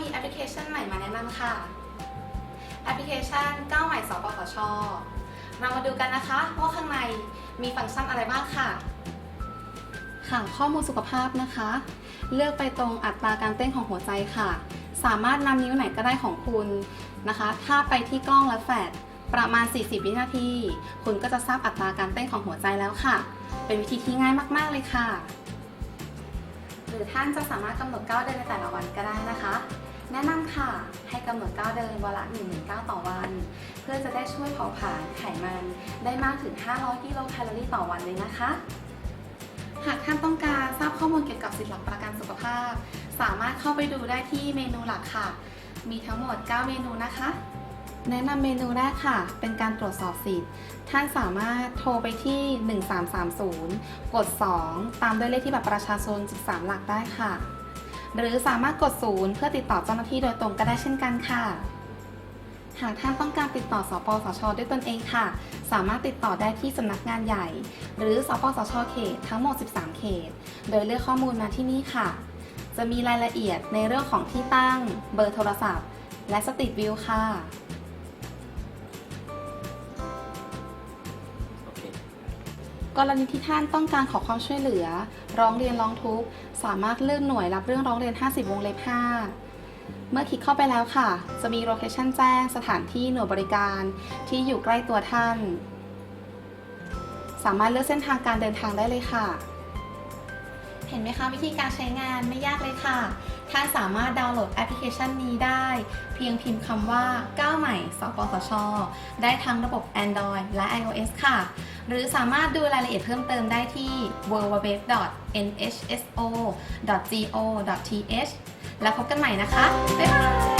เรามีแอปพลิเคชันใหม่มาแนะนำค่ะ แอปพลิเคชันก้าวใหม่สปสชเรามาดูกันนะคะว่าข้างในมีฟังก์ชันอะไรบ้างค่ะ ค่ะข้อมูลสุขภาพนะคะ เลือกไปตรงอัตราการเต้นของหัวใจค่ะ สามารถนำนิ้วไหนก็ได้ของคุณนะคะ ถ้าไปที่กล้องและแฟลชประมาณ 40 วินาที คุณก็จะทราบอัตราการเต้นของหัวใจแล้วค่ะ เป็นวิธีที่ง่ายมาก ๆ เลยค่ะ หรือท่านจะสามารถกำหนดก้าวเดินในแต่ละวันก็ได้นะคะ แนะนำค่ะ ให้กำหนดก้าวเดินวันละ1 0 0 0 0ต่อวัน เพื่อจะได้ช่วยเผาผลาญไขมันได้มากถึง 500 กิโลแคลอรี่ต่อวันเลยนะคะ หากท่านต้องการทราบข้อมูลเกี่ยวกับสิทธิหลักประกันสุขภาพ สามารถเข้าไปดูได้ที่เมนูหลักค่ะ มีทั้งหมด 9 เมนูนะคะ แนะนำเมนูแรกค่ะ เป็นการตรวจสอบสิทธิ์ ท่านสามารถโทรไปที่ 1330 กด 2 ตามด้วยเลขที่บัตรประชาชน 13 หลักได้ค่ะ หรือสามารถกด0เพื่อติดต่อเจ้าหน้าที่โดยตรงก็ได้เช่นกันค่ะ หากท่านต้องการติดต่อสปสช ด้วยตนเองค่ะ สามารถติดต่อได้ที่สำนักงานใหญ่ หรือสปสช เขตทั้งหมด 13 เขต โดยเลือกข้อมูลมาที่นี่ค่ะ จะมีรายละเอียดในเรื่องของที่ตั้ง เบอร์โทรศัพท์ และสตรีทวิวค่ะ กรณีที่ท่านต้องการขอความช่วยเหลือ ร้องเรียนร้องทุกข์ สามารถเลือกหน่วยรับเรื่องร้องเรียน 50 วงเล็บ 5 เมื่อคลิกเข้าไปแล้วค่ะ จะมีโลเคชันแจ้งสถานที่หน่วยบริการที่อยู่ใกล้ตัวท่าน สามารถเลือกเส้นทางการเดินทางได้เลยค่ะ เห็นไหมคะวิธีการใช้งานไม่ยากเลยค่ะ ท่านสามารถดาวน์โหลดแอปพลิเคชันนี้ได้ เพียงพิมพ์คำว่าก้าวใหม่สปสช ได้ทั้งระบบ Android และ iOS ค่ะ หรือสามารถดูรายละเอียดเพิ่มเติมได้ที่ www.nhso.go.th แล้วพบกันใหม่นะคะ บ๊ายบาย